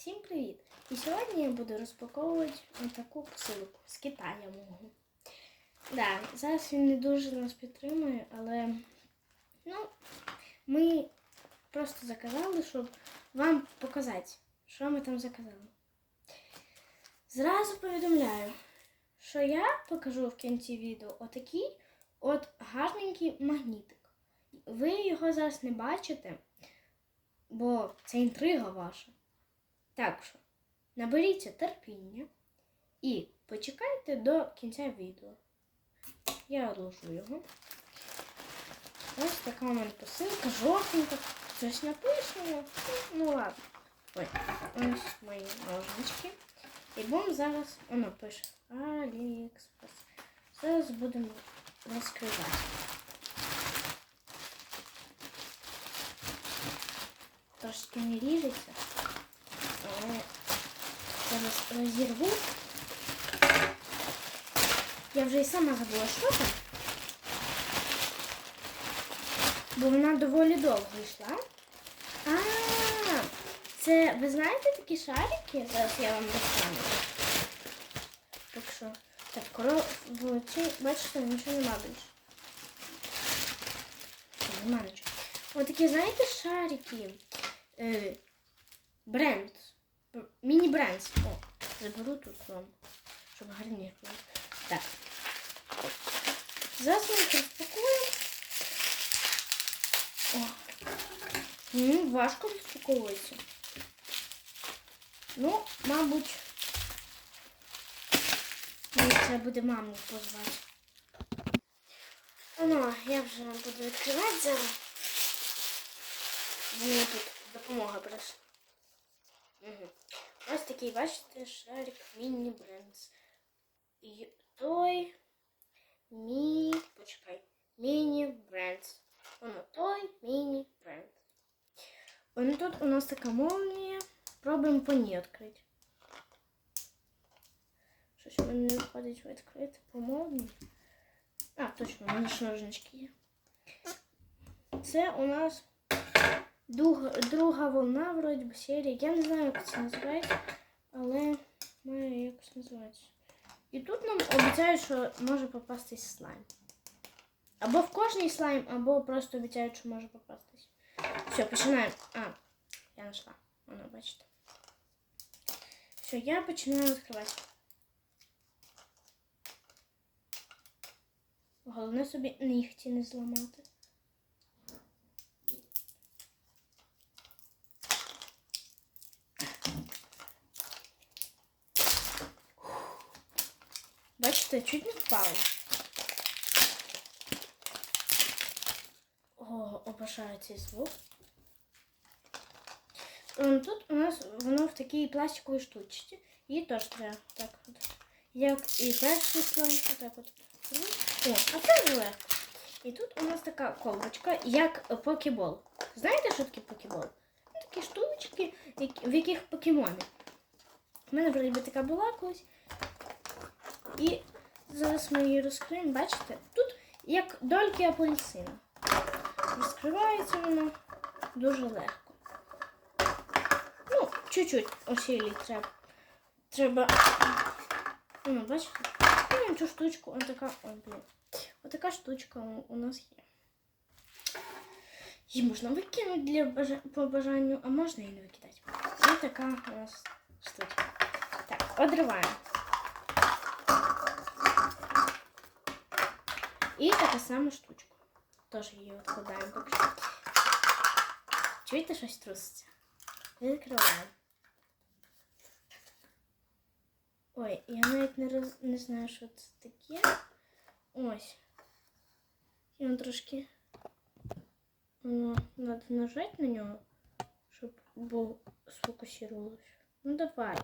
Всім привіт! І сьогодні я буду розпаковувати таку посилку з Китаю мого. Да, зараз він не дуже нас підтримує, але ну, ми просто заказали, щоб вам показати, що ми там заказали. Зразу повідомляю, що я покажу в кінці відео отакий от гарненький магнітик. Ви його зараз не бачите, бо це інтрига ваша. Так що, наберіться терпіння і почекайте до кінця відео. Я одложу його. Ось така у мене посилка, жовтенька. Щось написано. Ну ладно. Ой, ось мої ножнички. І будемо зараз, воно пише Аліекспрес. Зараз будемо розкривати. Трошки не ріжеться. Але зараз розірву. Я вже і сама забула, що там. Бо вона доволі довго йшла. А, це ви знаєте такі шарики? Зараз я вам достану. Так що, так, коробці, бачите, нічого нема більше. Що, Нема нічого. Ось такі, знаєте, шарики. Е, бренд. Б- Міні-бренд. О, заберу тут вам, щоб гарніше було. Так. Зараз ми. О. Ну, важко розпаковується. Ну, мабуть, мені треба буде маму позвати. Ну, я вже буду відкривати зараз. Мені тут допомога прийшла. Угу. Ось такий, бачите, шарик міні брендс. І той мі... Почекай. Міні брендс. Воно той міні бренд. Воно тут у нас така молнія. Пробуємо по ній відкрити. Щось у мене не виходить відкрити по молнії. А, точно, у мене ж ножнички є. Це у нас друга, волна вроді би серії. Я не знаю, як це називається, але має якось називається. І тут нам обіцяють, що може попастись слайм. Або в кожний слайм, або просто обіцяють, що може попастись. Все, починаємо. А, я знайшла. Воно, бачите. Все, я починаю відкривати. Головне собі нігті не зламати. Бачите, чуть не впало. О, обожаю цей звук. Тут у нас воно в такій пластиковій штучці. Її теж треба так от. Як і перший слой, отак от. О, а це легко. І тут у нас така колбочка, як покебол. Знаєте, що таке покебол? Ну, такі штучки, в яких покемони. У мене вроді би така була колись. І зараз ми її розкриємо, бачите? Тут як дольки апельсина. Розкривається воно дуже легко. Ну, чуть-чуть осілі треба. Треба. Ну, бачите? Ну, цю штучку, ось така, ой, блін. Отака штучка у нас є. Її можна викинути для бажа- по бажанню, а можна і не викидати. Ось така у нас штучка. Так, одриваємо. І така сама штучка. Теж її відкладаємо поки що. Чуєте, щось труситься? Відкриваємо. Ой, я навіть не, роз... не знаю, що це таке. Ось. І він трошки. Воно треба нажати на нього, щоб був сфокусувалося. Ну давай.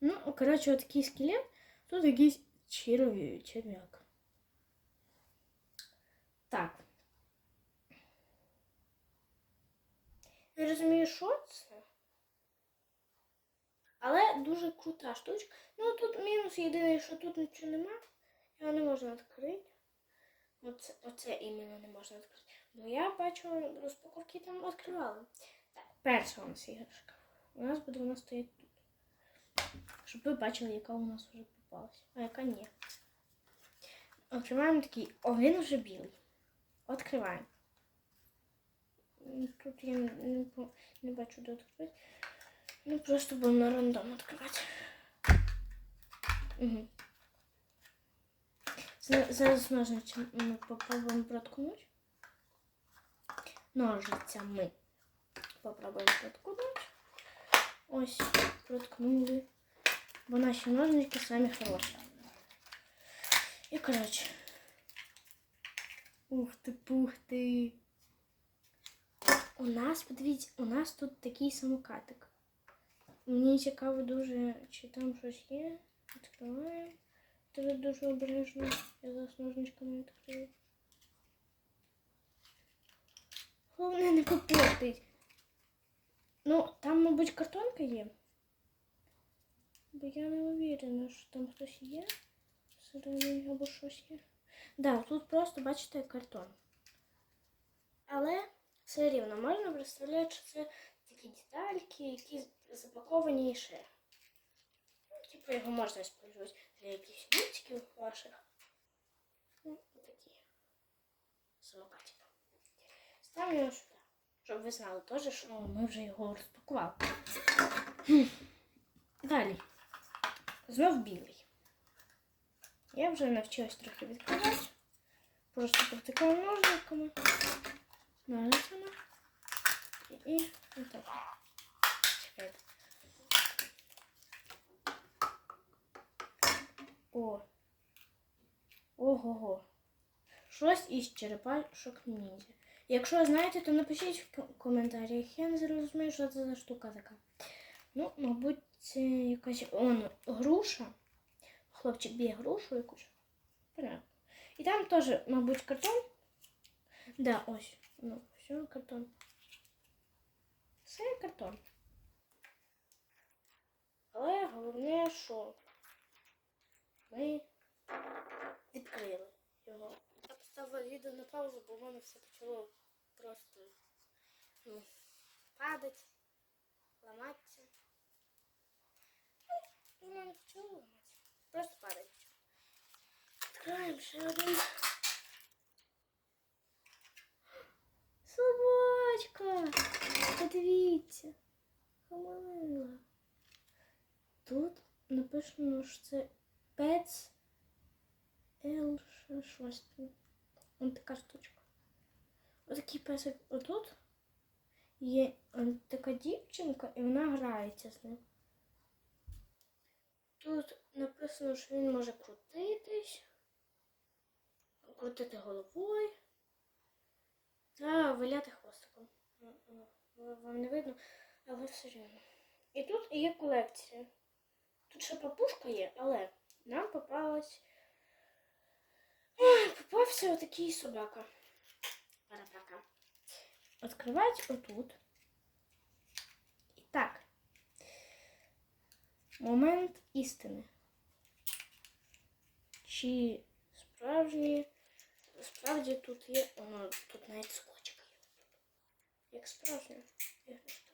Ну, коротше, отакий скелет. Тут якийсь черві, черв'як. Так. Не розумію, що це. Але дуже крута штучка. Ну тут мінус єдиний, що тут нічого нема. Його не можна відкрити. Оце, оце іменно не можна відкрити. Ну я бачу, розпаковки там відкривали. Так, перша у нас іграшка. У нас буде вона стоїть тут. Щоб ви бачили, яка у нас вже попалась, а яка ні. Відкриваємо такий. О, він вже білий. Відкриваємо. М, Тут я не, не, бачу, де. Ну, просто будемо на рандом відкривати. Угу. Зараз ножницями ми попробуємо проткнути. Ножицями попробуємо проткнути. Ось, проткнули. Бо наші ножнички самі хороші. І коротше. Ух ти, пух ти. У нас, подивіться, у нас тут такий самокатик. Мені цікаво дуже, чи там щось є. Відкриваємо. Це дуже обережно. Я зараз ножничками відкрию. Головне не попортить. Ну, там, мабуть, картонка є. Бо я не уверена, що там хтось є. Всередині або щось є. Да, тут просто, бачите, картон. Але все рівно можна представляти, що це такі детальки, які запаковані і ще. Ну, типу його можна використовувати для якихось мультиків ваших. Ну, такі самокатики. Ставлю його сюди, щоб ви знали теж, що ми вже його розпакували. Далі. Знов білий. Я вже навчилась трохи відкривати. Просто протикаю ножниками, ножницями і, і отак. Чекайте. О. Ого-го. Щось із черепашок ніндзя. Якщо знаєте, то напишіть в ко- коментарях. Я не зрозумію, що це за штука така. Ну, мабуть, це якась он, груша. Хлопчик б'є грушу якусь. Понятно. І там теж, мабуть, картон. Да, ось. Ну, все, картон. Все картон. Але головне, що ми відкрили його. Я поставила відео на паузу, бо в мене все почало просто ну, падати, ламатися. Ну, воно не почало ламатися. Просто падає. Відкриваємо ще один. Собачка! Подивіться. Помила. Тут написано, що це Pets L щось. Ось така штучка. Отакий песик отут. Є така дівчинка, і вона грається з ним. Тут написано, що він може крутитись, крутити головою та виляти хвостиком. М, Вам не видно, але все рівно. І тут є колекція. Тут ще папушка є, але нам попалась. Попався отакий собака. Парапака. Відкривати отут. І так. Момент істини. Чи справжні, справді тут є, воно тут навіть скотчик. Як іграшка.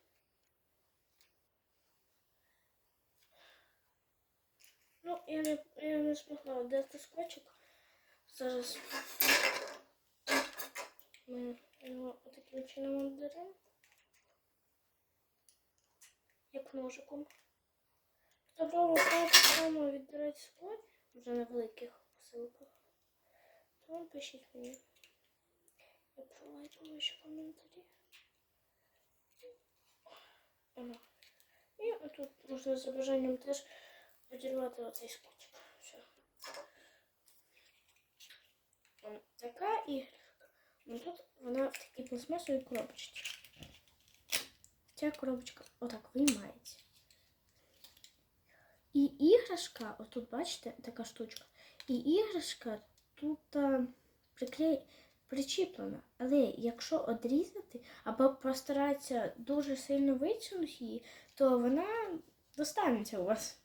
Ну, я не, я не змогла дати скотчик. Зараз ми його таким чином обдеремо. Як ножиком. Хто пробував віддирати скотч вже на великих посилках, то пишіть мені. Я пролайкую ще коментарі. Ага. І отут можна за бажанням теж подірвати оцей скотчик. Все. Така іграшка. Ну тут вона в такій пластмасовій коробочці. Ця коробочка отак виймається. І іграшка, отут бачите, така штучка. І іграшка тут а, приклей... причіплена. Але якщо одрізати або постаратися дуже сильно витягнути її, то вона достанеться у вас.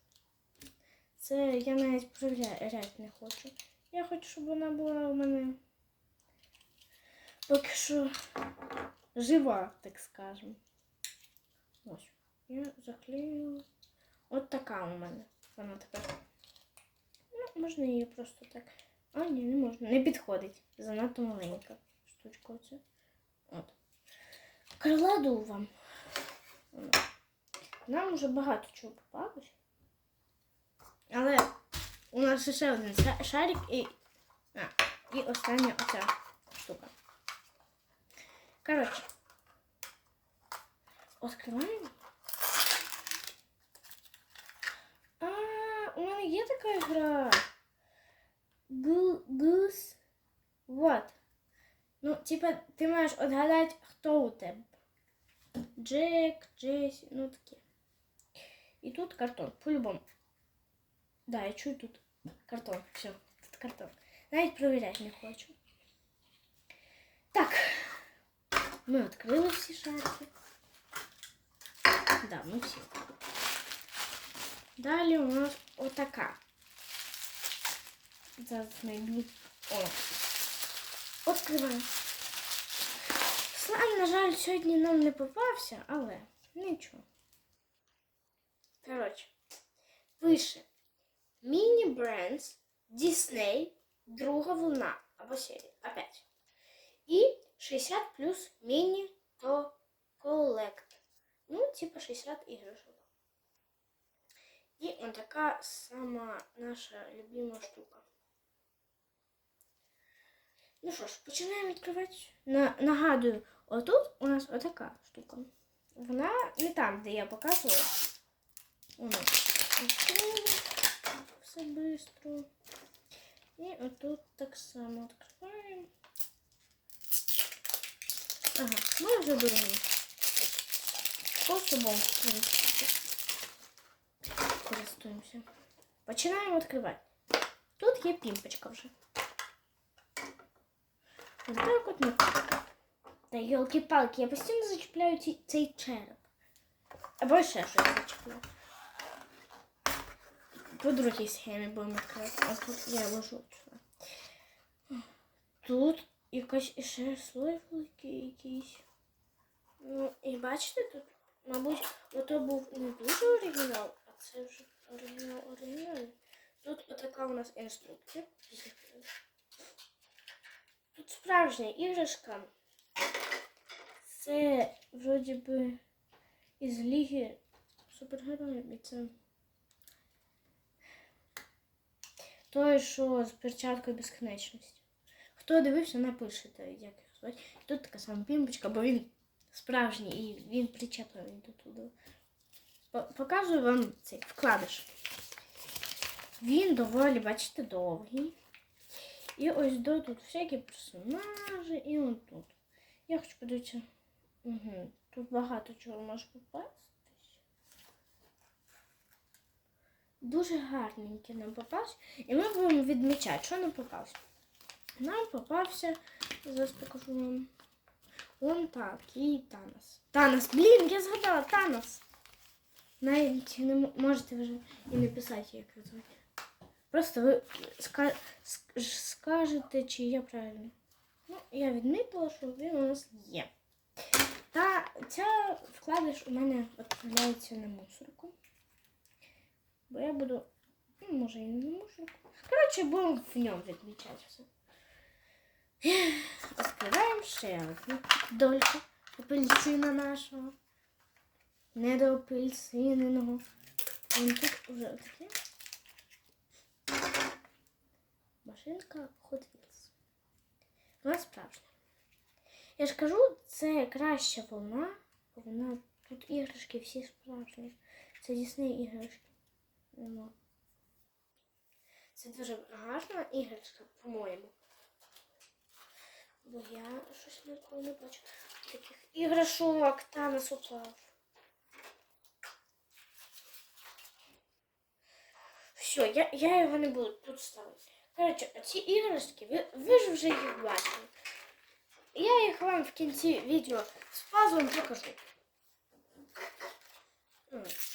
Це я навіть перевіряти не хочу. Я хочу, щоб вона була у мене поки що жива, так скажемо. Ось. Я заклею. От така у мене. Вона тепер. Ну, можна її просто так. А, ні, не можна. Не підходить. Занадто маленька штучка оця. От. Кладу вам. Нам вже багато чого попалось. Але у нас ще один шарик і. А, і остання оця штука. Коротше. Откриваємо. мене є така гра. Гу- Гус. Вот. Ну, типа, ти маєш отгадати, хто у тебе. Джек, Джесі, ну таке. І тут картон, по-любому. Да, я чую тут картон. Все, тут картон. Навіть провіряти не хочу. Так. Ми відкрили всі шарики. Да, ми всі. відкрили. Далі у нас отака. Зараз знайду. О. Відкриваємо. Слайм, на жаль, сьогодні нам не попався, але нічого. Коротше, пише Міні Брендс Disney друга волна або серія. Опять. І 60 плюс міні то колект. Ну, типа 60 іграшок. І он така сама наша любима штука. Ну що ж, починаємо відкривати. На, нагадую, отут у нас отака штука. Вона не там, де я показувала. Воно. Відкрили. Все швидко. І отут так само відкриваємо. Ага, ми вже другий. Способом користуємося. Починаємо відкривати. Тут є пімпочка вже. Ось так от ми. Та йолки-палки, я постійно зачіпляю цей череп. Або ще щось зачіпляю. По другій схемі будемо відкривати. А тут я ложу сюди. Тут якась іще слой великий якийсь. Ну, і бачите, тут, мабуть, ото був не дуже оригінал, а це вже оригінал оригінальний. Тут отака у нас інструкція. Тут справжня іграшка. Це вроді би із Ліги супергероїв. І це той, що з перчаткою безконечності. Хто дивився, напишете, як його звати. Тут така сама пімпочка, бо він справжній і він причеплений до туди. Показую вам цей вкладиш. Він доволі, бачите, довгий. І ось до тут всякі персонажі, і он тут. Я хочу подивитися. Угу. Тут багато чого може попастись. Дуже гарненький нам попався. І ми будемо відмічати, що нам попався. Нам попався, зараз покажу вам. Он такий Танос. Танос, блін, я згадала Танос. Навіть не можете вже і не писати, як його звати. Просто ви скажете, чи я правильно. Ну, я відмітила, що він у нас є. Та ця вкладиш у мене відправляється на мусорку. Бо я буду. Ну, може і не на мусорку. Коротше, будемо в ньому відмічати все. Відкриваємо ще одну дольку апельсина нашого. Недоапельсиненого. Він тут уже таке. Машинка Hot Wheels. Вона справжня. Я ж кажу, це краща волна. Вона тут іграшки всі справжні. Це Дісней іграшки. Нема. Це дуже гарна іграшка, по-моєму. Бо я щось ніколи не бачу. Таких іграшок Танос упав. Все, я, я його не буду тут ставити. Коротше, ці іграшки, ви, ви ж вже їх бачили. Я їх вам в кінці відео з пазлом покажу.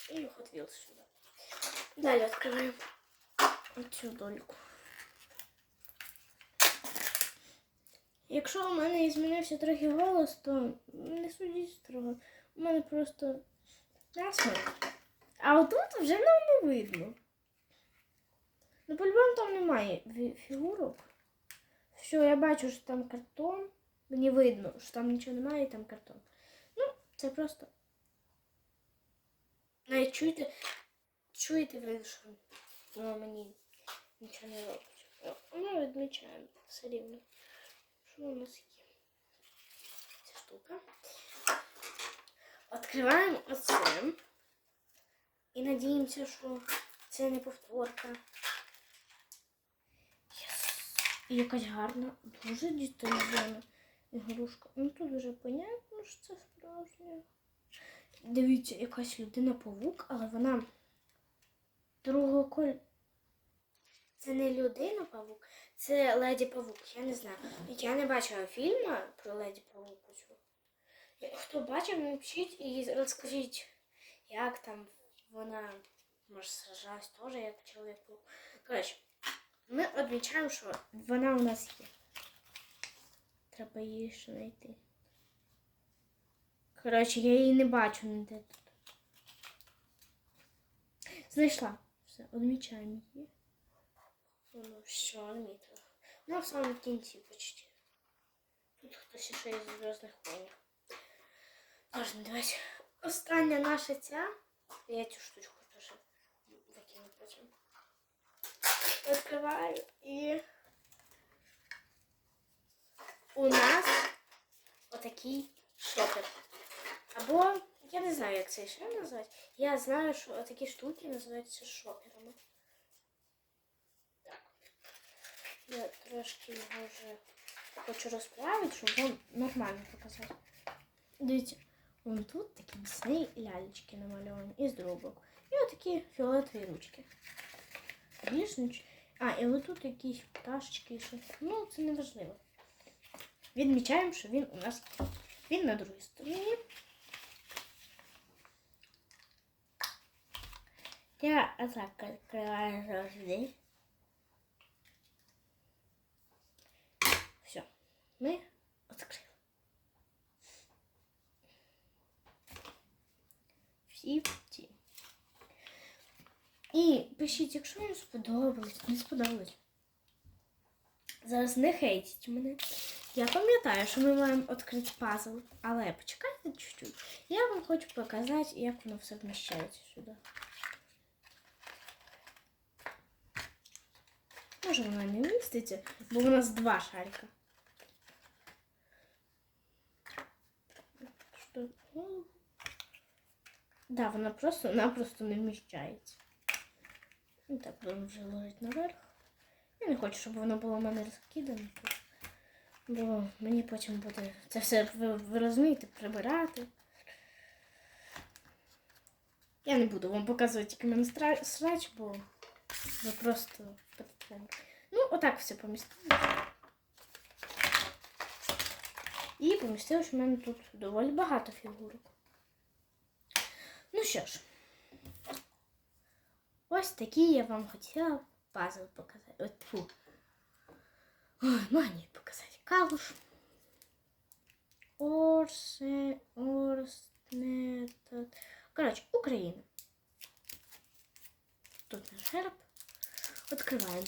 І Hot Wheels сюди. Далі відкриваємо оцю дольку. Якщо у мене змінився трохи голос, то не судіть строго. У мене просто Ясно. А отут вже нам не видно. Ну, по-любому там немає фі- фігурок. Що я бачу, що там картон. Мені видно, що там нічого немає, і там картон. Ну, це просто. Навіть чуєте, чуєте ви, що воно мені нічого не робить. Ну, відмічаємо все рівно. Що у нас є? Ця штука. Відкриваємо оце. І надіємося, що це не повторка. І якась гарна, дуже деталізована ігрушка. Ну тут вже понятно, що це справжня. Дивіться, якась людина павук, але вона другого кольору. Це не людина павук, це леді павук. Я не знаю. Я не бачила фільму про леді павук. Хто бачив, напишіть і розкажіть, як там вона може сражалась теж як чоловік. Коротше, ми відмічаємо, що вона у нас є. Треба її ще знайти. Коротше, я її не бачу ніде тут. Знайшла. Все, відмічаємо її. Ну, що, відмітила. Ну, в самому кінці почти. Тут хтось ще із зв'язних воїнів. Ладно, давайте. Остання наша ця. Я цю штучку теж викину потім. Відкриваю і у нас отакий шопер. Або я не знаю, як це ще назвати. Я знаю, що такі штуки називаються шоперами. Так. Я трошки його вже хочу розправити, щоб вам нормально показати. Дивіться, вон тут такі Дисней лялечки намальовані із дробок. І отакі фіолетові ручки. Ріжнич. А, і отут якісь пташечки. ще. Ну, це не важливо. Відмічаємо, що він у нас є. Він на другій стороні. Я отак відкриваю завжди. Все. Ми відкрили. Всі ті. І пишіть, якщо вам сподобалось, не сподобалось. Зараз не хейтіть мене. Я пам'ятаю, що ми маємо відкрити пазл, але почекайте чуть-чуть. Я вам хочу показати, як воно все вміщається сюди. Може вона не вміститься, бо у нас два шарика. Ну, Да, вона просто-напросто не вміщається. Ну так, будемо вже ложити наверх. Я не хочу, щоб воно було в мене розкидане. Бо мені потім буде це все, ви, ви розумієте, прибирати. Я не буду вам показувати тільки мене срач, бо ви просто. Ну, отак все помістилося. І помістилось у мене тут доволі багато фігурок. Ну що ж, ось такий я вам хотіла пазл показати. От, фу. Ой, магній показати. Калуш. Орсе, Орсне. Коротше, Україна. Тут наш герб. Відкриваємо.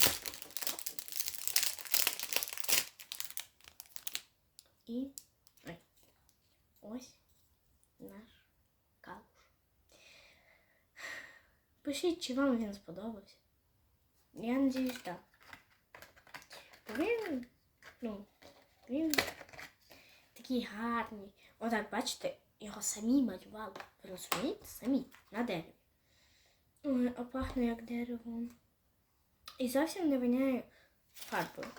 І ой, ось наш калуш. Пишіть, чи вам він сподобався. Я надіюсь, так. Він, ну, він такий гарний. Отак, бачите, його самі малювали. Ви розумієте? Самі на дереві. Ой, а пахне як деревом. І зовсім не воняє фарбою.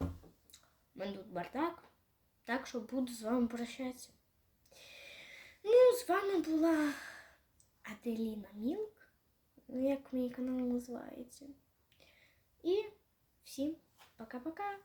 У мене тут бардак. Так що буду з вами прощатися. Ну, з вами була Аделіна Мілк, як мій канал називається. І всім пока-пока.